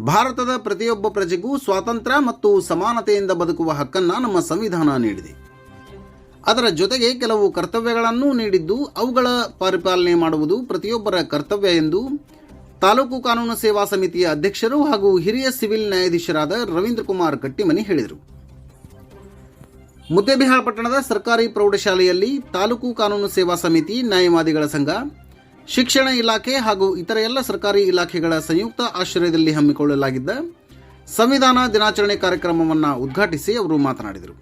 ಭಾರತದ ಪ್ರತಿಯೊಬ್ಬ ಪ್ರಜೆಗೂ ಸ್ವಾತಂತ್ರ್ಯ ಮತ್ತು ಸಮಾನತೆಯಿಂದ ಬದುಕುವ ಹಕ್ಕನ್ನು ನಮ್ಮ ಸಂವಿಧಾನ ನೀಡಿದೆ. ಅದರ ಜೊತೆಗೆ ಕೆಲವು ಕರ್ತವ್ಯಗಳನ್ನು ನೀಡಿದ್ದು ಅವುಗಳ ಪರಿಪಾಲನೆ ಮಾಡುವುದು ಪ್ರತಿಯೊಬ್ಬರ ಕರ್ತವ್ಯ ಎಂದು ತಾಲೂಕು ಕಾನೂನು ಸೇವಾ ಸಮಿತಿಯ ಅಧ್ಯಕ್ಷರು ಹಾಗೂ ಹಿರಿಯ ಸಿವಿಲ್ ನ್ಯಾಯಾಧೀಶರಾದ ರವೀಂದ್ರ ಕುಮಾರ್ ಕಟ್ಟಿಮನಿ ಹೇಳಿದರು. ಮುದ್ದೇಬಿಹಾಳ ಪಟ್ಟಣದ ಸರ್ಕಾರಿ ಪ್ರೌಢಶಾಲೆಯಲ್ಲಿ ತಾಲೂಕು ಕಾನೂನು ಸೇವಾ ಸಮಿತಿ ನ್ಯಾಯವಾದಿಗಳ ಸಂಘ ಶಿಕ್ಷಣ ಇಲಾಖೆ ಹಾಗೂ ಇತರ ಎಲ್ಲ ಸರ್ಕಾರಿ ಇಲಾಖೆಗಳ ಸಂಯುಕ್ತ ಆಶ್ರಯದಲ್ಲಿ ಹಮ್ಮಿಕೊಳ್ಳಲಾಗಿದ್ದ ಸಂವಿಧಾನ ದಿನಾಚರಣೆ ಕಾರ್ಯಕ್ರಮವನ್ನು ಉದ್ಘಾಟಿಸಿ ಅವರು ಮಾತನಾಡಿದರು.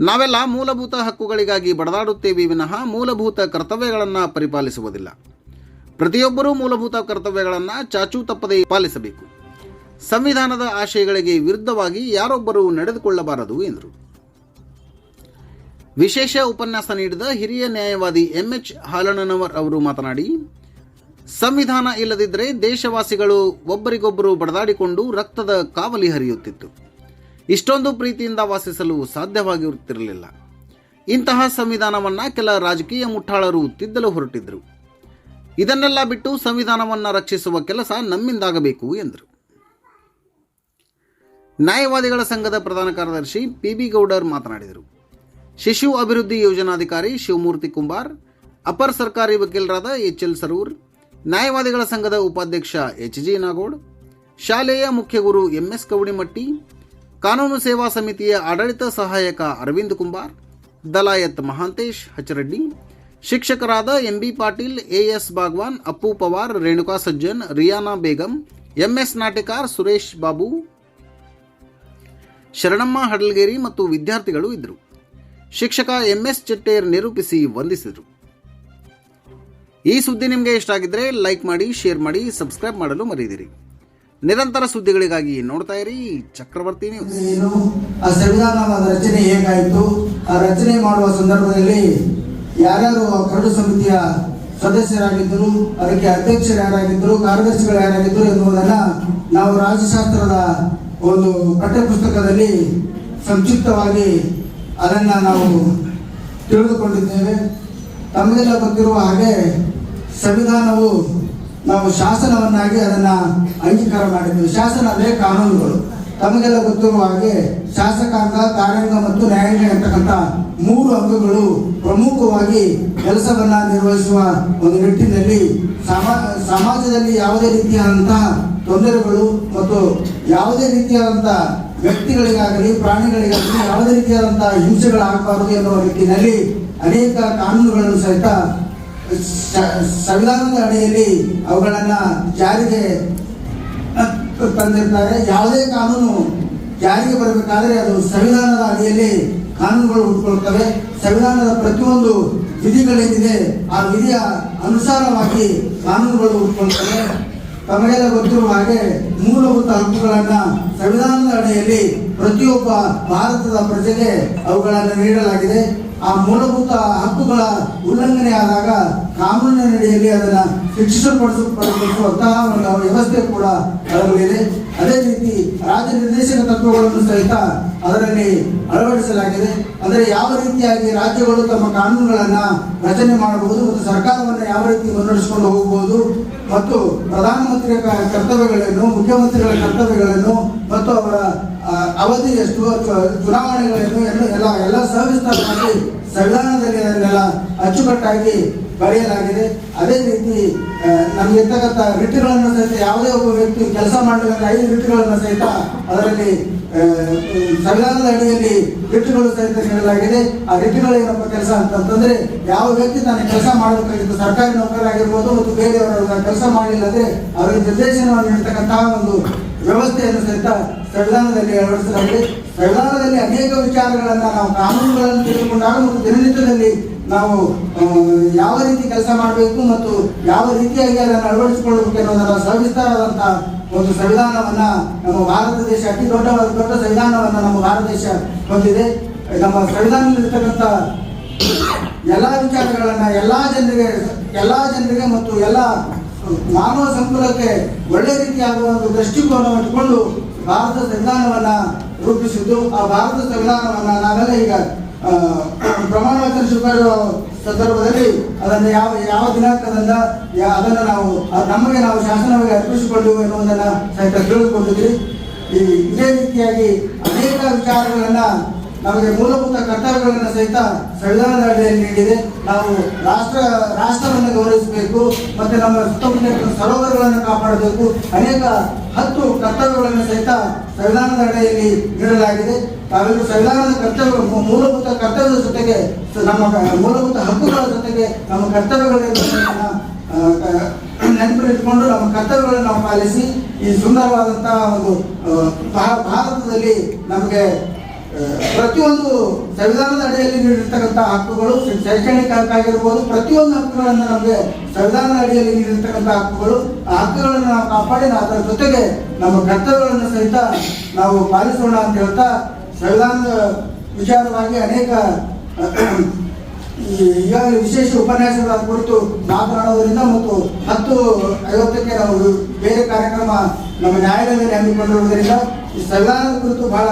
ನಾವೆಲ್ಲ ಮೂಲಭೂತ ಹಕ್ಕುಗಳಿಗಾಗಿ ಬಡದಾಡುತ್ತೇವೆ ವಿನಃ ಮೂಲಭೂತ ಕರ್ತವ್ಯಗಳನ್ನು ಪರಿಪಾಲಿಸುವುದಿಲ್ಲ. ಪ್ರತಿಯೊಬ್ಬರೂ ಮೂಲಭೂತ ಕರ್ತವ್ಯಗಳನ್ನು ಚಾಚೂ ತಪ್ಪದೇ ಪಾಲಿಸಬೇಕು. ಸಂವಿಧಾನದ ಆಶಯಗಳಿಗೆ ವಿರುದ್ಧವಾಗಿ ಯಾರೊಬ್ಬರೂ ನಡೆದುಕೊಳ್ಳಬಾರದು ಎಂದರು. ವಿಶೇಷ ಉಪನ್ಯಾಸ ನೀಡಿದ ಹಿರಿಯ ನ್ಯಾಯವಾದಿ ಎಂಎಚ್ ಹಾಲಣ್ಣನವರ್ ಅವರು ಮಾತನಾಡಿ, ಸಂವಿಧಾನ ಇಲ್ಲದಿದ್ದರೆ ದೇಶವಾಸಿಗಳು ಒಬ್ಬರಿಗೊಬ್ಬರು ಬಡದಾಡಿಕೊಂಡು ರಕ್ತದ ಕಾವಲಿ ಹರಿಯುತ್ತಿತ್ತು. ಇಷ್ಟೊಂದು ಪ್ರೀತಿಯಿಂದ ವಾಸಿಸಲು ಸಾಧ್ಯವಾಗಿರುತ್ತಿರಲಿಲ್ಲ. ಇಂತಹ ಸಂವಿಧಾನವನ್ನ ಕೆಲ ರಾಜಕೀಯ ಮುಠಾಳರು ತಿದ್ದಲು ಹೊರಟಿದ್ರು. ಇದನ್ನೆಲ್ಲ ಬಿಟ್ಟು ಸಂವಿಧಾನವನ್ನ ರಕ್ಷಿಸುವ ಕೆಲಸ ನಮ್ಮಿಂದಾಗಬೇಕು, ಎಂದರು. ನ್ಯಾಯವಾದಿಗಳ ಸಂಘದ ಪ್ರಧಾನ ಕಾರ್ಯದರ್ಶಿ ಪಿ ಬಿ ಗೌಡರ್ ಮಾತನಾಡಿದರು. ಶಿಶು ಅಭಿವೃದ್ಧಿ ಯೋಜನಾಧಿಕಾರಿ ಶಿವಮೂರ್ತಿ ಕುಂಬಾರ್, ಅಪರ ಸರ್ಕಾರಿ ವಕೀಲರಾದ ಎಚ್ ಎಲ್ ಸರೂರ್, ನ್ಯಾಯವಾದಿಗಳ ಸಂಘದ ಉಪಾಧ್ಯಕ್ಷ ಎಚ್ ಜಿ ನಾಗೋಡ್, ಶಾಲೆಯ ಮುಖ್ಯ ಗುರು ಎಂಎಸ್ ಕವಡಿಮಟ್ಟಿ ಕಾನೂನು ಸೇವಾ ಸಮಿತಿಯ ಆಡಳಿತ ಸಹಾಯಕ ಅರವಿಂದ್ ಕುಂಬಾರ್, ದಲಾಯತ್ ಮಹಾಂತೇಶ್ ಹಚರಡ್ಡಿ ಶಿಕ್ಷಕರಾದ MB Patil AS Bagwan, Appu Pawar, Renuka Sajjan, Riyana Begum MS Natikar Suresh Babu, Sharanamma Hadalgeri ಮತ್ತು ವಿದ್ಯಾರ್ಥಿಗಳು ಇದ್ದರು. ಶಿಕ್ಷಕ ಎಂಎಸ್ ಚಿಟ್ಟೇರ್ ನಿರೂಪಿಸಿ ವಂದಿಸಿದರು. ಈ ಸುದ್ದಿ ನಿಮಗೆ ಇಷ್ಟ ಆಗಿದ್ರೆ ಲೈಕ್ ಮಾಡಿ, ಶೇರ್ ಮಾಡಿ, ಸಬ್ಸ್ಕ್ರೈಬ್ ಮಾಡಲು ಮರೆಯದಿರಿ. ನಿರಂತರ ಸುದ್ದಿಗಳಿಗಾಗಿ ನೋಡ್ತಾ ಇರಿ ಚಕ್ರವರ್ತಿ ಆ ಸಂವಿಧಾನದ ರಚನೆ ಹೇಗಾಯಿತು? ಆ ರಚನೆ ಮಾಡುವ ಸಂದರ್ಭದಲ್ಲಿ ಯಾರ್ಯಾರು ಕರಡು ಸಮಿತಿಯ ಸದಸ್ಯರಾಗಿದ್ದರು, ಅದಕ್ಕೆ ಅಧ್ಯಕ್ಷರು ಯಾರಾಗಿದ್ದರು, ಕಾರ್ಯದರ್ಶಿಗಳು ಯಾರಾಗಿದ್ದರು ಎನ್ನುವುದನ್ನ ನಾವು ರಾಜ್ಯಶಾಸ್ತ್ರದ ಒಂದು ಪಠ್ಯಪುಸ್ತಕದಲ್ಲಿ ಸಂಕ್ಷಿಪ್ತವಾಗಿ ಅದನ್ನ ನಾವು ತಿಳಿದುಕೊಂಡಿದ್ದೇವೆ. ತಮಗೆಲ್ಲ ಗೊತ್ತಿರುವ ಹಾಗೆ ಸಂವಿಧಾನವು ನಾವು ಶಾಸನವನ್ನಾಗಿ ಅದನ್ನು ಅಂಗೀಕಾರ ಮಾಡಿದ್ದೇವೆ ಶಾಸನ ಅಂದರೆ ಕಾನೂನುಗಳು. ತಮಗೆಲ್ಲ ಗೊತ್ತಿರುವ ಹಾಗೆ ಶಾಸಕಾಂಗ, ಕಾರ್ಯಾಂಗ ಮತ್ತು ನ್ಯಾಯಾಂಗ ಎಂತಕ್ಕಂಥ ಮೂರು ಅಂಗಗಳು ಪ್ರಮುಖವಾಗಿ ಕೆಲಸವನ್ನ ನಿರ್ವಹಿಸುವ ಒಂದು ನಿಟ್ಟಿನಲ್ಲಿ ಸಮಾ, ಸಮಾಜದಲ್ಲಿ ಯಾವುದೇ ರೀತಿಯಾದಂತಹ ತೊಂದರೆಗಳು ಮತ್ತು ಯಾವುದೇ ರೀತಿಯಾದಂತಹ ವ್ಯಕ್ತಿಗಳಿಗಾಗಲಿ, ಪ್ರಾಣಿಗಳಿಗಾಗಲಿ ಯಾವುದೇ ರೀತಿಯಾದಂತಹ ಹಿಂಸೆಗಳಾಗಬಾರದು ಎನ್ನುವ ನಿಟ್ಟಿನಲ್ಲಿ ಅನೇಕ ಕಾನೂನುಗಳನ್ನು ಸಹಿತ ಸಂವಿಧಾನದ ಅಡಿಯಲ್ಲಿ ಅವುಗಳನ್ನ ಜಾರಿಗೆ ತಂದಿರ್ತಾರೆ. ಯಾವುದೇ ಕಾನೂನು ಜಾರಿಗೆ ಬರಬೇಕಾದ್ರೆ ಅದು ಸಂವಿಧಾನದ ಅಡಿಯಲ್ಲಿ ಕಾನೂನುಗಳು ಹುಟ್ಟುಕೊಳ್ತವೆ. ಸಂವಿಧಾನದ ಪ್ರತಿಯೊಂದು ವಿಧಿಗಳೇನಿದೆ, ಆ ವಿಧಿಯ ಅನುಸಾರವಾಗಿ ಕಾನೂನುಗಳು ಹುಟ್ಟುಕೊಳ್ತವೆ. ತಮಗೆಲ್ಲ ಗೊತ್ತಿರುವ ಹಾಗೆ ಮೂಲಭೂತ ಹಕ್ಕುಗಳನ್ನ ಸಂವಿಧಾನದ ಅಡಿಯಲ್ಲಿ ಪ್ರತಿಯೊಬ್ಬ ಭಾರತದ ಪ್ರಜೆಗೆ ಅವುಗಳನ್ನು ನೀಡಲಾಗಿದೆ. ಆ ಮೂಲಭೂತ ಹಕ್ಕುಗಳ ಉಲ್ಲಂಘನೆ ಆದಾಗ ಕಾನೂನಿನ ಅಡಿಯಲ್ಲಿ ಅದನ್ನ ಶಿಕ್ಷಿಸಲ್ಪಡಿಸಲ್ಪಡಿಸುವಂತಹ ಒಂದು ವ್ಯವಸ್ಥೆ ಕೂಡ ಅದರಲ್ಲಿದೆ ಅದೇ ರೀತಿ ರಾಜ್ಯ ನಿರ್ದೇಶಕ ತತ್ವಗಳನ್ನು ಸಹಿತ ಅದರಲ್ಲಿ ಅಳವಡಿಸಲಾಗಿದೆ. ಅಂದರೆ ಯಾವ ರೀತಿಯಾಗಿ ರಾಜ್ಯಗಳು ತಮ್ಮ ಕಾನೂನುಗಳನ್ನ ರಚನೆ ಮಾಡಬಹುದು ಮತ್ತು ಸರ್ಕಾರವನ್ನು ಯಾವ ರೀತಿ ಮುನ್ನಡೆಸಿಕೊಂಡು ಹೋಗಬಹುದು ಮತ್ತು ಪ್ರಧಾನಮಂತ್ರಿಯ ಕರ್ತವ್ಯಗಳೇನು ಮುಖ್ಯಮಂತ್ರಿಗಳ ಕರ್ತವ್ಯಗಳನ್ನು ಮತ್ತು ಅವರ ಅವಧಿ ಎಷ್ಟು, ಅಥವಾ ಚುನಾವಣೆಗಳನ್ನು ಎಲ್ಲ ಎಲ್ಲ ಎಲ್ಲ ಸವಿಸ್ತಾರವಾಗಿ ಸಂವಿಧಾನದಲ್ಲಿ ಅದನ್ನೆಲ್ಲ ಅಚ್ಚುಕಟ್ಟಾಗಿ ಬರೆಯಲಾಗಿದೆ. ಅದೇ ರೀತಿ ನಮಗೆ ನಮ್ಗೆ ಇರ್ತಕ್ಕಂಥ ರಿಟ್ಗಳನ್ನು ಸಹಿತ ಯಾವುದೇ ಒಬ್ಬ ವ್ಯಕ್ತಿ ಕೆಲಸ ಮಾಡಬೇಕಾದ್ರೆ ಐದು ರಿಟ್ಗಳನ್ನು ಸಹಿತ ಅದರಲ್ಲಿ ಸಂವಿಧಾನದ ಅಡಿಯಲ್ಲಿ ರಿಟ್ಗಳು ಸಹಿತ ನೀಡಲಾಗಿದೆ. ಆ ರಿಟ್ಗಳೇನಪ್ಪ ಕೆಲಸ ಅಂತಂತಂದ್ರೆ, ಯಾವ ವ್ಯಕ್ತಿ ತಾನು ಕೆಲಸ ಮಾಡಬೇಕಾಗಿತ್ತು, ಸರ್ಕಾರಿ ನೌಕರಾಗಿರ್ಬೋದು ಮತ್ತು ಬೇರೆಯವರ ಕೆಲಸ ಮಾಡಿಲ್ಲ ಮಾಡಿಲ್ಲದೆ ಅವರ ನಿರ್ದೇಶನವನ್ನು ನೀಡತಕ್ಕಂತಹ ಒಂದು ವ್ಯವಸ್ಥೆಯನ್ನು ಸಹಿತ ಸಂವಿಧಾನದಲ್ಲಿ ಅಳವಡಿಸಲಾಗಿದೆ. ಸಂವಿಧಾನದಲ್ಲಿ ಅನೇಕ ವಿಚಾರಗಳನ್ನು ನಾವು ಕಾನೂನುಗಳನ್ನು ತಿಳಿದುಕೊಂಡಾಗ ಮತ್ತು ದಿನನಿತ್ಯದಲ್ಲಿ ನಾವು ಯಾವ ರೀತಿ ಕೆಲಸ ಮಾಡಬೇಕು ಮತ್ತು ಯಾವ ರೀತಿಯಾಗಿ ಅದನ್ನು ಅಳವಡಿಸಿಕೊಳ್ಳಬೇಕು ಅನ್ನೋದರ ಸವಿಸ್ತಾರವಾದಂತಹ ಒಂದು ಸಂವಿಧಾನವನ್ನ ನಮ್ಮ ಭಾರತ ದೇಶ, ಅತಿ ದೊಡ್ಡ ದೊಡ್ಡ ಸಂವಿಧಾನವನ್ನ ನಮ್ಮ ಭಾರತ ದೇಶ ಹೊಂದಿದೆ. ನಮ್ಮ ಸಂವಿಧಾನದಲ್ಲಿರ್ತಕ್ಕಂಥ ಎಲ್ಲ ವಿಚಾರಗಳನ್ನು ಎಲ್ಲ ಜನರಿಗೆ ಎಲ್ಲ ಜನರಿಗೆ ಮತ್ತು ಎಲ್ಲ ಮಾನವ ಸಂಕುಲಕ್ಕೆ ಒಳ್ಳೆ ರೀತಿಯಾಗುವ ಒಂದು ದೃಷ್ಟಿಕೋನವನ್ನು ಇಟ್ಟುಕೊಂಡು ಭಾರತ ಸಂವಿಧಾನವನ್ನ ರೂಪಿಸಿದ್ದು, ಆ ಭಾರತ ಸಂವಿಧಾನವನ್ನ ನಾವೆಲ್ಲ ಈಗ ಪ್ರಮಾಣ ವಚನ ಸ್ವೀಕಾರ ಸಂದರ್ಭದಲ್ಲಿ ಅದನ್ನು ಯಾವ ಯಾವ ದಿನಾಂಕದಿಂದ ಅದನ್ನು ನಾವು ನಮಗೆ ನಾವು ಶಾಸನವಾಗಿ ಅರ್ಪಿಸಿಕೊಂಡು ಎನ್ನುವುದನ್ನು ಸಹಿತ ತಿಳಿದುಕೊಂಡಿದ್ವಿ ಈ ಇದೇ ರೀತಿಯಾಗಿ ಅನೇಕ ವಿಚಾರಗಳನ್ನ ನಮಗೆ ಮೂಲಭೂತ ಕರ್ತವ್ಯಗಳನ್ನು ಸಹಿತ ಸಂವಿಧಾನದ ಅಡಿಯಲ್ಲಿ ನೀಡಿದೆ. ನಾವು ರಾಷ್ಟ್ರ, ರಾಷ್ಟ್ರವನ್ನು ಗೌರವಿಸಬೇಕು, ಮತ್ತೆ ನಮ್ಮ ಸುತ್ತಮುತ್ತ ಸರೋವರಗಳನ್ನು ಕಾಪಾಡಬೇಕು. ಅನೇಕ ಹತ್ತು ಕರ್ತವ್ಯಗಳನ್ನು ಸಹಿತ ಸಂವಿಧಾನದ ಅಡಿಯಲ್ಲಿ ನೀಡಲಾಗಿದೆ. ತಾವೆಲ್ಲರೂ ಸಂವಿಧಾನದ ಕರ್ತವ್ಯ ಮೂಲಭೂತ ಕರ್ತವ್ಯದ ಜೊತೆಗೆ ನಮ್ಮ ಮೂಲಭೂತ ಹಕ್ಕುಗಳ ಜೊತೆಗೆ ನಮ್ಮ ಕರ್ತವ್ಯಗಳನ್ನು ನೆನಪಿಟ್ಕೊಂಡು ನಮ್ಮ ಕರ್ತವ್ಯಗಳನ್ನು ನಾವು ಪಾಲಿಸಿ, ಈ ಸುಂದರವಾದಂತಹ ಒಂದು ಭಾರತದಲ್ಲಿ ನಮಗೆ ಪ್ರತಿಯೊಂದು ಸಂವಿಧಾನದ ಅಡಿಯಲ್ಲಿ ನೀಡಿರ್ತಕ್ಕಂಥ ಹಕ್ಕುಗಳು ಶೈಕ್ಷಣಿಕ ಹಕ್ಕಾಗಿರ್ಬೋದು, ಪ್ರತಿಯೊಂದು ಹಕ್ಕುಗಳನ್ನು ನಮಗೆ ಸಂವಿಧಾನದ ಅಡಿಯಲ್ಲಿ ನೀಡಿರ್ತಕ್ಕಂಥ ಹಕ್ಕುಗಳು, ಆ ಹಕ್ಕುಗಳನ್ನು ನಾವು ಕಾಪಾಡಿ ಅದರ ಜೊತೆಗೆ ನಮ್ಮ ಕರ್ತವ್ಯಗಳನ್ನು ಸಹಿತ ನಾವು ಪಾಲಿಸೋಣ ಅಂತ ಹೇಳ್ತಾ ಸಂವಿಧಾನದ ವಿಚಾರವಾಗಿ ಅನೇಕ ಈಗಾಗಲೇ ವಿಶೇಷ ಉಪನ್ಯಾಸಗಳ ಕುರಿತು ಮಾತನಾಡೋದ್ರಿಂದ ಮತ್ತು ಹತ್ತು ಐವತ್ತಕ್ಕೆ ನಾವು ಬೇರೆ ಕಾರ್ಯಕ್ರಮ ನಮ್ಮ ನ್ಯಾಯಾಲಯದಲ್ಲಿ ಹಮ್ಮಿಕೊಂಡಿರುವುದರಿಂದ ಈ ಸಂವಿಧಾನದ ಕುರಿತು ಬಹಳ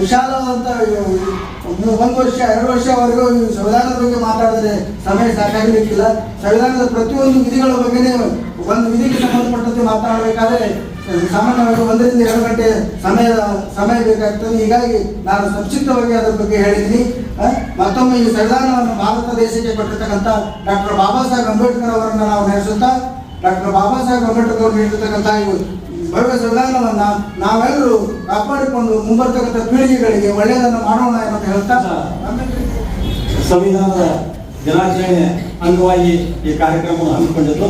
ವಿಶಾಲವಾದಂಥ ಒಂದು ವರ್ಷ, ಎರಡು ವರ್ಷವರೆಗೂ ಸಂವಿಧಾನದ ಬಗ್ಗೆ ಮಾತಾಡಿದ್ರೆ ಸಮಯ ಸಾಕಾಗಲಿಕ್ಕಿಲ್ಲ ಸಂವಿಧಾನದ ಪ್ರತಿಯೊಂದು ವಿಧಿಗಳ ಬಗ್ಗೆನೇ ಒಂದು ವಿಧಿಗೆ ಸಂಬಂಧಪಟ್ಟಂತೆ ಮಾತಾಡಬೇಕಾದ್ರೆ, ಸಾಮಾನ್ಯವಾಗಿ ಒಂದರಿಂದ ಎರಡು ಗಂಟೆ ಸಮಯ ಸಮಯ ಬೇಕಾಗ್ತದೆ. ಹೀಗಾಗಿ ನಾನು ಸಂಕ್ಷಿಪ್ತವಾಗಿ ಅದರ ಬಗ್ಗೆ ಹೇಳಿದ್ದೀನಿ. ಮತ್ತೊಮ್ಮೆ ಈ ಸಂವಿಧಾನವನ್ನು ಭಾರತ ದೇಶಕ್ಕೆ ಕೊಟ್ಟಿರ್ತಕ್ಕಂಥ ಡಾಕ್ಟರ್ ಬಾಬಾ ಸಾಹೇಬ್ ಅಂಬೇಡ್ಕರ್ ಅವರನ್ನು ನಾವು ನೆನೆಸುತ್ತಾ, ಡಾಕ್ಟರ್ ಬಾಬಾ ಸಾಹೇಬ್ ಅಂಬೇಡ್ಕರ್ ಅವರು ನೀಡಿರ್ತಕ್ಕಂಥ ಭವ್ಯ ಸಂವಿಧಾನವನ್ನ ನಾವೆಲ್ಲರೂ ಕಾಪಾಡಿಕೊಂಡು ಮುಂಬರ್ತಕ್ಕಂಥ ಪೀಳಿಗೆಗಳಿಗೆ ಒಳ್ಳೆಯದನ್ನು ಮಾಡೋಣ ಅಂತ ಹೇಳ್ತಾ ಸಂವಿಧಾನದ ದಿನಾಚರಣೆ ಅಂಗವಾಗಿ ಈ ಕಾರ್ಯಕ್ರಮವನ್ನು ಹಮ್ಮಿಕೊಂಡಿದ್ದು.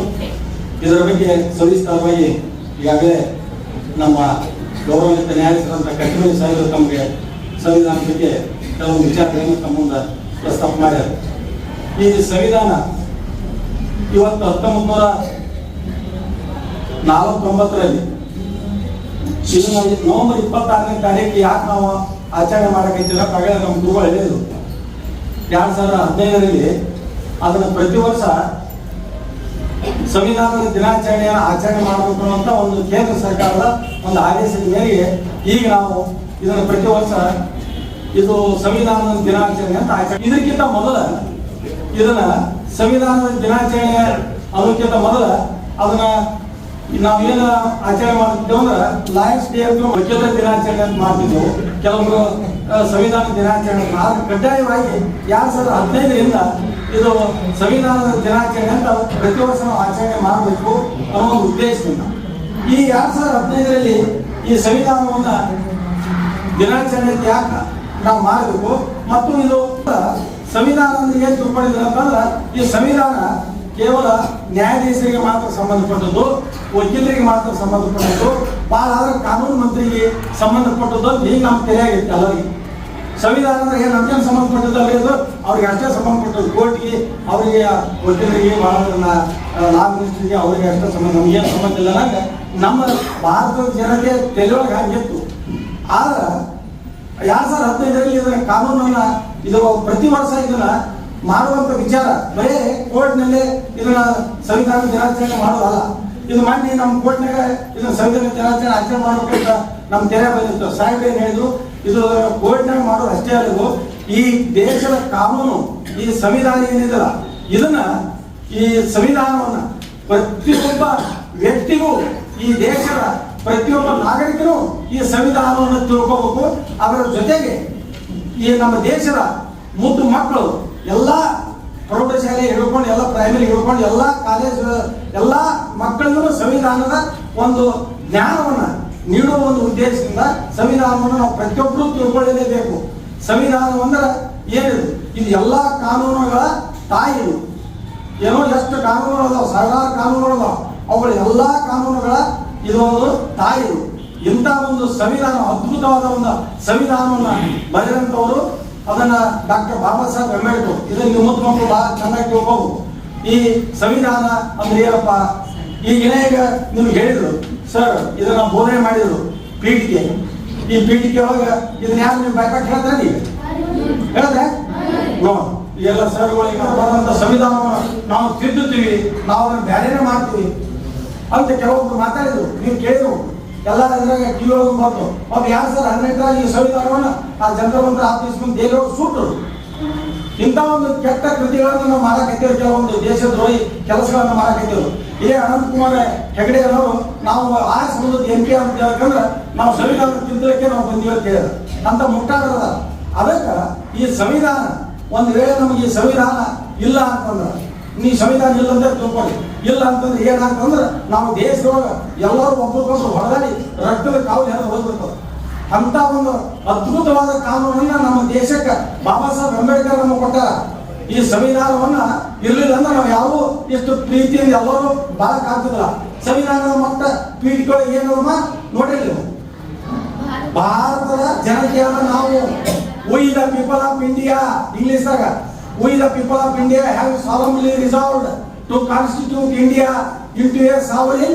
ಇದರ ಬಗ್ಗೆ ಸವಿಸ್ತಾರವಾಗಿ ಈಗಾಗಲೇ ನಮ್ಮ ಗೌರವಾನ್ವಿತ ನ್ಯಾಯಾಧೀಶರಂತ ಕಠಿಣ ಸಾಹೇಬರು ತಮಗೆ ಸಂವಿಧಾನದ ಬಗ್ಗೆ ಕೆಲವು ವಿಚಾರಗಳನ್ನು ತಮ್ಮ ಮುಂದೆ ಪ್ರಸ್ತಾಪ ಮಾಡ್ಯಾರ. ಈ ಸಂವಿಧಾನ ಇವತ್ತು ಹತ್ತೊಂಬತ್ತು ನೂರ ನಲವತ್ತೊಂಬತ್ತರಲ್ಲಿ ಇದನ್ನ ನವೆಂಬರ್ ಇಪ್ಪತ್ತಾರನೇ ತಾರೀಕು ಯಾಕೆ ನಾವು ಆಚರಣೆ ಮಾಡಕೈತಿಲ್ಲ ಪ್ರಗಳ ನಮ್ಮ ಗುರುಗಳು ಹೇಳಿದರು. ಎರಡು ಸಾವಿರದ ಹದಿನೈದರಲ್ಲಿ ಅದನ್ನು ಪ್ರತಿ ವರ್ಷ ಸಂವಿಧಾನದ ದಿನಾಚರಣೆಯನ್ನು ಆಚರಣೆ ಮಾಡಬೇಕು ಅಂತ ಒಂದು ಕೇಂದ್ರ ಸರ್ಕಾರದ ಒಂದು ಆದೇಶದ ಮೇರೆಗೆ ಈಗ ನಾವು ಇದನ್ನು ಪ್ರತಿ ವರ್ಷ ಇದು ಸಂವಿಧಾನದ ದಿನಾಚರಣೆ ಅಂತ ಆಚರಣೆ ಇದಕ್ಕಿಂತ ಮೊದಲ ಇದನ್ನ ಸಂವಿಧಾನದ ದಿನಾಚರಣೆ ಅದಕ್ಕಿಂತ ಮೊದಲ ಅದನ್ನ ನಾವೇನು ಆಚರಣೆ ಮಾಡ್ತಿದ್ದೇವೆ ಅಂದ್ರೆ ಲಾಯನ್ಸ್ ಡೇ ಅಂತ ವಕೀಲರ ದಿನಾಚರಣೆ ಅಂತ ಮಾಡ್ತಿದ್ದೆವು ಕೆಲವೊಬ್ಬರು ಸಂವಿಧಾನ ದಿನಾಚರಣೆ ಆದ್ರೆ ಕಡ್ಡಾಯವಾಗಿ ಎರಡ್ ಸಾವಿರದ ಹದಿನೈದರಿಂದ ಇದು ಸಂವಿಧಾನದ ದಿನಾಚರಣೆ ಅಂತ ಪ್ರತಿ ವರ್ಷ ನಾವು ಆಚರಣೆ ಮಾಡಬೇಕು ಅನ್ನೋ ಒಂದು ಉದ್ದೇಶದಿಂದ. ಈ ಎರಡ್ ಸಾವಿರದ ಹದಿನೈದರಲ್ಲಿ ಈ ಸಂವಿಧಾನವನ್ನ ದಿನಾಚರಣೆ ಯಾಕೆ ನಾವು ಮಾಡಬೇಕು? ಮತ್ತು ಇದು ಸಂವಿಧಾನದಿಂದ ಏನು ತಿಳ್ಕೊಂಡಿದ್ರೆ ಅಂದ್ರೆ ಈ ಸಂವಿಧಾನ ಕೇವಲ ನ್ಯಾಯಾಧೀಶರಿಗೆ ಮಾತ್ರ ಸಂಬಂಧಪಟ್ಟದ್ದು, ವಕೀಲರಿಗೆ ಮಾತ್ರ ಸಂಬಂಧಪಟ್ಟದ್ದು ಭಾಳ ಆದ್ರೆ ಕಾನೂನು ಮಂತ್ರಿಗೆ ಸಂಬಂಧಪಟ್ಟದ್ದು ಅಂತ ಈಗ ನಮ್ಮ ತೆರೆಯಾಗಿತ್ತು ಅಲ್ಲಿ ಸಂವಿಧಾನ ಏನು? ನಮ್ಗೇನು ಅಲ್ಲಿ ಅದು? ಅವ್ರಿಗೆ ಅಷ್ಟೇ ಸಂಬಂಧಪಟ್ಟದ್ದು. ಕೋರ್ಟ್ಗೆ ಅವರಿಗೆ, ವಕೀಲರಿಗೆ ಭಾಳ ಲಾ ಮಿನಿಸ್ಟ್ರಿಗೆ ಅವರಿಗೆ ಅಷ್ಟೇ ಸಂಬಂಧ. ಏನು ಸಂಬಂಧ ಇಲ್ಲ. ಅಂದ್ರೆ ನಮ್ಮ ಭಾರತದ ಜನತೆ ತೆಲೆಯೊಳಗೆ ಹಾಗಿತ್ತು. ಆದ್ರೆ, ಎರಡ್ ಸಾವಿರದ ಹದಿನೈದರಲ್ಲಿ ಇದನ್ನ ಕಾನೂನನ್ನ ಇದು ಪ್ರತಿ ವರ್ಷ ಇದನ್ನ ಮಾಡುವಂತ ವಿಚಾರ. ಬರೇ ಕೋರ್ಟ್ನಲ್ಲಿ ಇದನ್ನ ಸಂವಿಧಾನ ದಿನಾಚರಣೆ ಮಾಡೋದಲ್ಲ ಇದು ಮಾಡಿ ನಮ್ಮ ಕೋರ್ಟ್ನಾಗ ಇದನ್ನ ಸಂವಿಧಾನ ದಿನಾಚರಣೆ ಆಚರಣೆ ಮಾಡೋಕ್ಕಿಂತ ನಮ್ಮ ತೆರೆ ಬಂದಿತ್ತು. ಸಾಹೇಬ್ ಏನ್ ಹೇಳಿದ್ರು? ಇದು ಕೋರ್ಟ್ನಾಗ ಮಾಡೋದು ಅಷ್ಟೇ ಅಲ್ಲದು ಈ ದೇಶದ ಕಾನೂನು, ಈ ಸಂವಿಧಾನ ಏನಿದಲ್ಲ ಇದನ್ನ ಈ ಸಂವಿಧಾನವನ್ನ ಪ್ರತಿಯೊಬ್ಬ ವ್ಯಕ್ತಿಗೂ, ಈ ದೇಶದ ಪ್ರತಿಯೊಬ್ಬ ನಾಗರಿಕನು ಈ ಸಂವಿಧಾನವನ್ನು ತಿಳ್ಕೋಬೇಕು. ಅದರ ಜೊತೆಗೆ ಈ ನಮ್ಮ ದೇಶದ ಮುದ್ದು ಮಕ್ಕಳು ಎಲ್ಲ ಪ್ರೌಢಶಾಲೆ ಹಿಡ್ಕೊಂಡು, ಎಲ್ಲ ಪ್ರೈಮರಿ ಹಿಡ್ಕೊಂಡು, ಎಲ್ಲ ಕಾಲೇಜ್ ಎಲ್ಲ ಮಕ್ಕಳಿಗೂ ಸಂವಿಧಾನದ ಒಂದು ಜ್ಞಾನವನ್ನ ನೀಡುವ ಒಂದು ಉದ್ದೇಶದಿಂದ ಸಂವಿಧಾನವನ್ನು ನಾವು ಪ್ರತಿಯೊಬ್ಬರೂ ತಿಳ್ಕೊಳ್ಳಲೇಬೇಕು. ಸಂವಿಧಾನವಂದ್ರೆ ಏನಿದು? ಇದು ಎಲ್ಲ ಕಾನೂನುಗಳ ತಾಯಿ ಏನೋ ಎಷ್ಟು ಕಾನೂನುಗಳು ಅದಾವ? ಸಾವಿರಾರು ಕಾನೂನುಗಳು ಅದಾವ. ಅವುಗಳ ಎಲ್ಲ ಕಾನೂನುಗಳ ಇದೊಂದು ತಾಯಿ ಇಂಥ ಒಂದು ಸಂವಿಧಾನ, ಅದ್ಭುತವಾದ ಒಂದು ಸಂವಿಧಾನವನ್ನು ಬರೆದಂತವರು ಅದನ್ನ ಡಾಕ್ಟರ್ ಬಾಬಾ ಸಾಹೇಬ್ ಅಂಬೇಡ್ಕರ್ ಇದನ್ನ ನೀವು ಬಹಳ ಚೆನ್ನಾಗಿ ತಿಳ್ಕೋಬಹುದು ಈ ಸಂವಿಧಾನ ಅಂದ್ರೆ ಏನಪ್ಪ? ಈ ಈಗ ನಿಮ್ಗೆ ಹೇಳಿದ್ರು, ಸರ್, ಇದನ್ನ ಬೋಧನೆ ಮಾಡಿದ್ರು ಪೀಠಿಕೆ. ಈ ಪೀಠಿಕೆ ಒಳಗ ಇದನ್ನ ಯಾರು ನೀವು ಬಾಯ್ಪಾಟ್ ಹೇಳ್ತಾರೆ ನೀವು? ಹೇಳಿದ್ರೆ ಎಲ್ಲ ಸರ್ಗಳಿಗೆ ಬರುವಂತ ಸಂವಿಧಾನವನ್ನು ನಾವು ತಿದ್ದುತ್ತೀವಿ, ನಾವು ಅದನ್ನ ಬ್ಯಾರೇನೆ ಮಾಡ್ತೀವಿ ಅಂತ ಕೆಲವೊಬ್ರು ಮಾತಾಡಿದ್ರು, ನೀವು ಕೇಳಿದ್ರು. ಎಲ್ಲ ಇದ್ರಾಗ ಕಿಲೋ ಬಂತು ಒಬ್ಬ ಯಾರು ಸರ್ ಹನ್ನೆಂಟರ ಈ ಸಂವಿಧಾನವನ್ನು ಆ ಜನರ ಮಂತ್ರ ಮುಂದೆ ದೇವರು ಸುಟ್ಟರು ಇಂಥ ಒಂದು ಕೆಟ್ಟ ಕೃತಿಗಳನ್ನು ನಾವು ಮಾಡಕತ್ತೀವಿ ಕೆಲವೊಂದು ದೇಶದ್ರೋಹಿ ಕೆಲಸಗಳನ್ನು ಮಾಡಕತ್ತೀವಿ ಏ ಅನಂತಕುಮಾರ್ ಹೆಗಡೆ ಅವರು ನಾವು ಆ ಸಮುದ್ರದ ಎಂ ಪಿ ಅಂತ ಹೇಳ್ಕಂದ್ರೆ ನಾವು ಸಂವಿಧಾನ ತಿಂದಕ್ಕೆ ನಾವು ಬಂದೀವಿ ಅಂತ ಅಂತ ಮುಟ್ಟಾಡ್ರದ ಅದಕ್ಕೆ ಈ ಸಂವಿಧಾನ, ಒಂದು ವೇಳೆ ನಮಗೆ ಈ ಸಂವಿಧಾನ ಇಲ್ಲ ಅಂತಂದ್ರೆ ನೀ ಸಂವಿಧಾನ ಇಲ್ಲ ಅಂದ್ರೆ ತಿಳ್ಕೊಳ್ಳಿ. ಇಲ್ಲ ಅಂತಂದ್ರೆ ಏನಾಗ್ತಂದ್ರೆ ನಾವು ದೇಶದೊಳಗೆ ಎಲ್ಲರೂ ಒಬ್ಬರು ಹೊಡೆದಾಡಿ ರಕ್ತದ ಕಾವು ಹೆರದ ಹೋಗ್ಬಿಡ್ತದೆ. ಅಂತ ಒಂದು ಅದ್ಭುತವಾದ ಕಾನೂನನ್ನ ನಮ್ಮ ದೇಶಕ್ಕೆ ಬಾಬಾ ಸಾಹೇಬ್ ಅಂಬೇಡ್ಕರ್ ನಮ್ಮ ಕೊಟ್ಟ ಈ ಸಂವಿಧಾನವನ್ನ ಇರ್ಲಿಲ್ಲ ಅಂದ್ರೆ ನಾವು ಯಾವ ಇಷ್ಟು ಪ್ರೀತಿಯಿಂದ ಎಲ್ಲರೂ ಬಾಳಕ್ ಆಗ್ತಿದ್ದಿಲ್ಲ. ಸಂವಿಧಾನದ ಮಟ್ಟ ಪೀಠಗಳು ಏನಮ್ಮ ನೋಡಿರ್ಲಿ ಭಾರತದ ಜನತೆಯನ್ನ ನಾವು ದ ಪೀಪಲ್ ಆಫ್ ಇಂಡಿಯಾ ಇಂಗ್ಲಿಷ್ದಾಗ we the people of India have solemnly resolved to constitute India into a sovereign,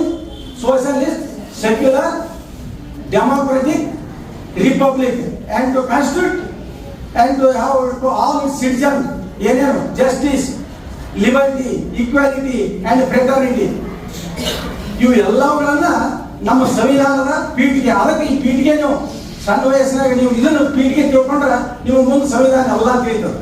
socialist, secular, democratic republic and to constitute and to have to all its citizens ಏನೇನು justice, liberty, equality and fraternity. ಇವು ಎಲ್ಲವುಗಳನ್ನ ನಮ್ಮ ಸಂವಿಧಾನದ ಪೀಠಿಗೆ ಅದಕ್ಕೆ ಈ ಪೀಠಿಗೆ ನೀವು ಸಣ್ಣ ವಯಸ್ಸಿನಾಗ ನೀವು ಇದನ್ನು ಪೀಠಿಗೆ ತಿಳ್ಕೊಂಡ್ರೆ ನೀವು ಮುಂದೆ ಸಂವಿಧಾನ ಎಲ್ಲ ತಿಳಿತದೆ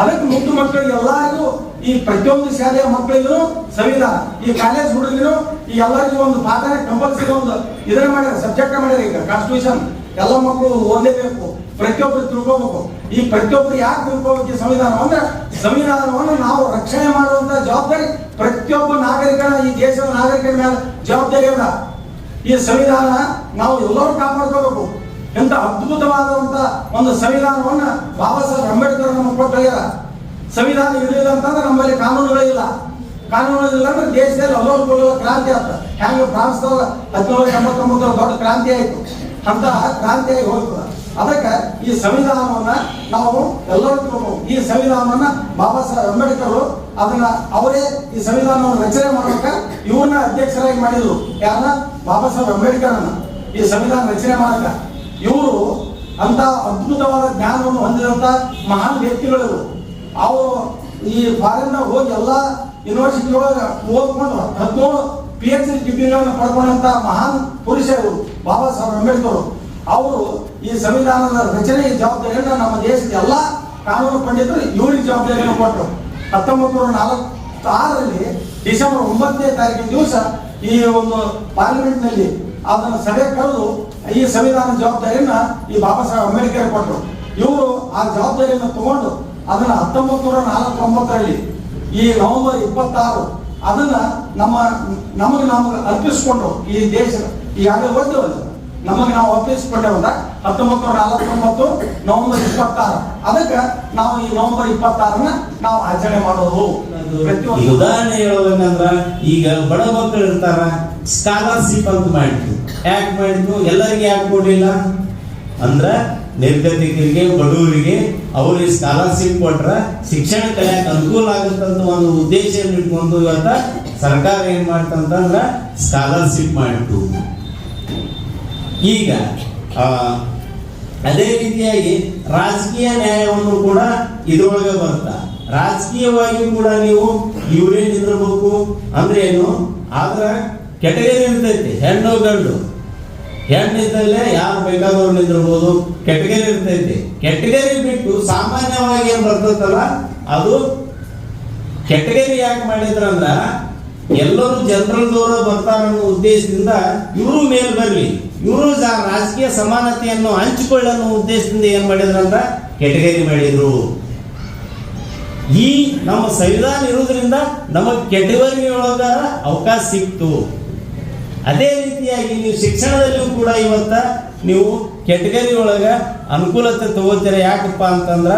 ಅದಕ್ಕೆ ಮುದ್ದು ಮಕ್ಕಳಿಗೆ ಎಲ್ಲರಿಗೂ ಈ ಪ್ರತಿಯೊಂದು ಶಾಲೆಯ ಮಕ್ಕಳಿಗೂ ಸಂವಿಧಾನ ಈ ಕಾಲೇಜ್ ಹುಡುಗರು ಈ ಎಲ್ಲರಿಗೂ ಒಂದು ಪಾಠ ಕಂಪಲ್ಸರಿ ಒಂದು ಇದನ್ನ ಮಾಡ್ಯಾರ ಸಬ್ಜೆಕ್ಟ್ ಮಾಡ್ಯಾರ ಈಗ ಕಾನ್ಸ್ಟಿಟ್ಯೂಷನ್ ಎಲ್ಲ ಮಕ್ಕಳು ಓದಲೇಬೇಕು ಪ್ರತಿಯೊಬ್ಬರು ತಿಳ್ಕೋಬೇಕು. ಈ ಪ್ರತಿಯೊಬ್ಬರು ಯಾಕೆ ತಿಳ್ಕೋಬೇಕು ಈ ಸಂವಿಧಾನ? ಅಂದ್ರೆ ಸಂವಿಧಾನವನ್ನು ನಾವು ರಕ್ಷಣೆ ಮಾಡುವಂತ ಜವಾಬ್ದಾರಿ ಪ್ರತಿಯೊಬ್ಬ ನಾಗರಿಕನ, ಈ ದೇಶದ ನಾಗರಿಕರ ಮೇಲೆ ಜವಾಬ್ದಾರಿ ಅಲ್ಲ ಈ ಸಂವಿಧಾನ ನಾವು ಎಲ್ಲರೂ ಕಾಪಾಡ್ಕೋಬೇಕು. ಎಂತ ಅದ್ಭುತವಾದಂತ ಒಂದು ಸಂವಿಧಾನವನ್ನ ಬಾಬಾ ಸಾಹೇಬ್ ಅಂಬೇಡ್ಕರ್ ನಮಗೆ ಕೊಟ್ಟಾಗ್ಯಾರ ಸಂವಿಧಾನ ಇರಲಿಲ್ಲ ಅಂತಂದ್ರೆ ನಮ್ಮಲ್ಲಿ ಕಾನೂನುಗಳಿಲ್ಲ ಕಾನೂನುಗಳಿಲ್ಲ ಅಂದ್ರೆ ದೇಶದಲ್ಲಿ ಅಲೋಲ್ಗೊಳ್ಳುವ ಕ್ರಾಂತಿ ಆತ ಹ್ಯಾಂಗ ಫ್ರಾನ್ಸ್ ಹದಿನೇಳು ಎಂಬತ್ತೊಂಬತ್ತರ ದೊಡ್ಡ ಕ್ರಾಂತಿ ಆಯ್ತು. ಅಂತ ಕ್ರಾಂತಿಯಾಗಿ ಹೋಗ್ತದೆ. ಅದಕ್ಕೆ ಈ ಸಂವಿಧಾನವನ್ನ ನಾವು ಎಲ್ಲರೂ ಈ ಸಂವಿಧಾನವನ್ನ ಬಾಬಾ ಸಾಹೇಬ್ ಅಂಬೇಡ್ಕರ್ ಅದನ್ನ ಅವರೇ ಈ ಸಂವಿಧಾನವನ್ನು ರಚನೆ ಮಾಡಬೇಕ ಇವನ್ನ ಅಧ್ಯಕ್ಷರಾಗಿ ಮಾಡಿದ್ರು. ಯಾರನ್ನ ಬಾಬಾ ಸಾಹೇಬ್ ಅಂಬೇಡ್ಕರ್ ಈ ಸಂವಿಧಾನ ರಚನೆ ಮಾಡಕ. ಇವರು ಅಂತ ಅದ್ಭುತವಾದ ಜ್ಞಾನವನ್ನು ಹೊಂದಿದಂತ ಮಹಾನ್ ವ್ಯಕ್ತಿಗಳು. ಅವರು ಈ ಫಾರಿನ್ ಹೋಗಿ ಎಲ್ಲ ಯೂನಿವರ್ಸಿಟಿ ಒಳಗೆ ಓದ್ಕೊಂಡು ಹದಿನೇಳು ಪಿ ಎಚ್ ಡಿ ಡಿಗ್ರಿಗಳನ್ನು ಪಡ್ಕೊಂಡಂತ ಮಹಾನ್ ಪುರುಷ ಬಾಬಾ ಸಾಹೇಬ್ ಅಂಬೇಡ್ಕರ್. ಅವರು ಈ ಸಂವಿಧಾನದ ರಚನೆ ಜವಾಬ್ದಾರಿಯನ್ನು ನಮ್ಮ ದೇಶದ ಎಲ್ಲ ಕಾನೂನು ಪಂಡಿತರು ಇವರಿಗೆ ಜವಾಬ್ದಾರಿಯನ್ನು ಕೊಟ್ಟರು. ಹತ್ತೊಂಬತ್ತು ನೂರ ನಾಲ್ಕಾರರಲ್ಲಿ ಡಿಸೆಂಬರ್ ಒಂಬತ್ತನೇ ತಾರೀಕಿನ ದಿವಸ ಈ ಒಂದು ಪಾರ್ಲಿಮೆಂಟ್ನಲ್ಲಿ ಅದನ್ನು ಸಭೆ ಕರೆದು ಈ ಸಂವಿಧಾನ ಜವಾಬ್ದಾರಿಯನ್ನ ಈ ಬಾಬಾ ಸಾಹೇಬ್ ಅಂಬೇಡ್ಕರ್ ಕೊಟ್ಟರು. ಇವರು ಆ ಜವಾಬ್ದಾರಿಯನ್ನು ತಗೊಂಡು ಅದನ್ನ ಹತ್ತೊಂಬತ್ತು ನೂರ ನಲವತ್ತೊಂಬತ್ತರಲ್ಲಿ ಈ ನವೆಂಬರ್ ಇಪ್ಪತ್ತಾರು ಅದನ್ನ ನಮ್ಮ, ನಮಗೆ ನಮಗೆ ಅರ್ಪಿಸಿಕೊಂಡು ಈ ದೇಶ ಈಗಾಗಲೇ ಓದ್ತೇವಲ್ಲ ನಮಗೆ ನಾವು ಅರ್ಪಿಸ್ಕೊಂಡೇವಲ್ಲ ಹತ್ತೊಂಬತ್ತು ನೂರ ನಲವತ್ತೊಂಬತ್ತು ನವೆಂಬರ್ ಇಪ್ಪತ್ತಾರು. ಅದಕ್ಕೆ ನಾವು ಈ ನವೆಂಬರ್ ಇಪ್ಪತ್ತಾರನ್ನ ನಾವು ಆಚರಣೆ ಮಾಡೋದು. ಉದಾಹರಣೆ ಹೇಳ್ಬೇಕಂದ್ರ ಈಗ ಬಡ ಮಕ್ಕಳು ಇರ್ತಾರ ಸ್ಕಾಲರ್ಶಿಪ್ ಅಂತ ಮಾಡಿದ್ವಿ ಯಾಕೆ ಮಾಡಿದ್ವು ಎಲ್ಲರಿಗೆ ಯಾಕೆ ಕೊಡಲಿಲ್ಲ? ಅಂದ್ರ ನಿರ್ಗತಿಕರಿಗೆ, ಬಡವರಿಗೆ ಅವರಿಗೆ ಸ್ಕಾಲರ್ಶಿಪ್ ಕೊಟ್ರ ಶಿಕ್ಷಣ ಕಲಿಯಕ್ಕೆ ಅನುಕೂಲ ಆಗುತ್ತಂತ ಒಂದು ಉದ್ದೇಶ ಇಟ್ಕೊಂಡು ಇವತ್ತ ಸರ್ಕಾರ ಏನ್ ಮಾಡ್ತಂತಂದ್ರ ಸ್ಕಾಲರ್ಶಿಪ್ ಮಾಡಿತು ಈಗ ಅದೇ ರೀತಿಯಾಗಿ ರಾಜಕೀಯ ನ್ಯಾಯವನ್ನು ಕೂಡ ಇದ್ರೊಳಗೆ ಬರ್ತಾ. ರಾಜಕೀಯವಾಗಿ ಕೂಡ ನೀವು ಇವರೇ ನಿಂದಿರ್ಬೇಕು ಅಂದ್ರೆ ಏನು? ಆದ್ರ ಕೆಟಗರಿ ಇರ್ತೈತಿ ಹೆಣ್ಣು ಗಂಡು. ಹೆಣ್ಣಿದ್ದಲ್ಲೇ ಯಾರು ಬೇಕಾದವ್ರು ನಿಂದಿರ್ಬೋದು? ಕೆಟಗರಿ ಇರ್ತೈತಿ ಕೆಟಗರಿ ಬಿಟ್ಟು ಸಾಮಾನ್ಯವಾಗಿ ಏನು ಬರ್ತೈತಲ್ಲ, ಅದು ಕೆಟಗರಿ ಯಾಕೆ ಮಾಡಿದ್ರಂದ್ರ, ಎಲ್ಲರೂ ಜನರಲ್ ದೂರ ಬರ್ತಾರ ಅನ್ನೋ ಉದ್ದೇಶದಿಂದ ಇವರು ಮೇಲ್ ಬರಲಿ. ಇವರು ರಾಜಕೀಯ ಸಮಾನತೆಯನ್ನು ಹಂಚಿಕೊಳ್ಳೋ ಉದ್ದೇಶದಿಂದ ಏನ್ ಮಾಡಿದ್ರಂದ್ರ ಕೆಟಗರಿ ಮಾಡಿದ್ರು. ಈ ನಮ್ಮ ಸಂವಿಧಾನ ಇರುವುದರಿಂದ ನಮಗೆ ಕೆಟಗರಿ ಒಳಗ ಅವಕಾಶ ಸಿಕ್ತು. ಅದೇ ರೀತಿಯಾಗಿ ನೀವು ಶಿಕ್ಷಣದಲ್ಲಿಯೂ ಕೂಡ ಇವತ್ತ ನೀವು ಕೆಟಗರಿ ಒಳಗ ಅನುಕೂಲತೆ ತಗೋತೀರ ಯಾಕಪ್ಪ ಅಂತಂದ್ರ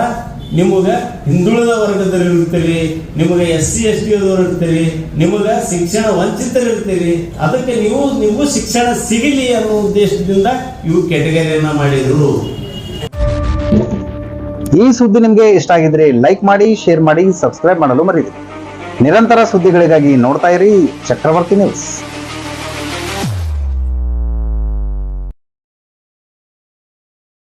ನಿಮಗೆ ಹಿಂದುಳಿದ ವರ್ಗದಲ್ಲಿ ಇರ್ತೀರಿ, ನಿಮಗೆ ಎಸ್ ಸಿ, ಎಸ್ ಟಿ ಇರ್ತೀರಿ, ನಿಮಗೆ ಶಿಕ್ಷಣ ವಂಚಿತರು ಇರ್ತೀರಿ, ಅದಕ್ಕೆ ನೀವು ನೀವು ಶಿಕ್ಷಣ ಸಿಗಲಿ ಅನ್ನೋ ಉದ್ದೇಶದಿಂದ ಇವು ಕೆಟಗರಿಯನ್ನ ಮಾಡಿದ್ರು. ಈ ಸುದ್ದಿ ನಿಮಗೆ ಇಷ್ಟ ಆಗಿದ್ರೆ ಲೈಕ್ ಮಾಡಿ ಶೇರ್ ಮಾಡಿ ಸಬ್ಸ್ಕ್ರೈಬ್ ಮಾಡಲು ಮರೀರಿ ನಿರಂತರ ಸುದ್ದಿಗಳಿಗಾಗಿ ನೋಡ್ತಾ ಇರಿ, ಚಕ್ರವರ್ತಿ ನ್ಯೂಸ್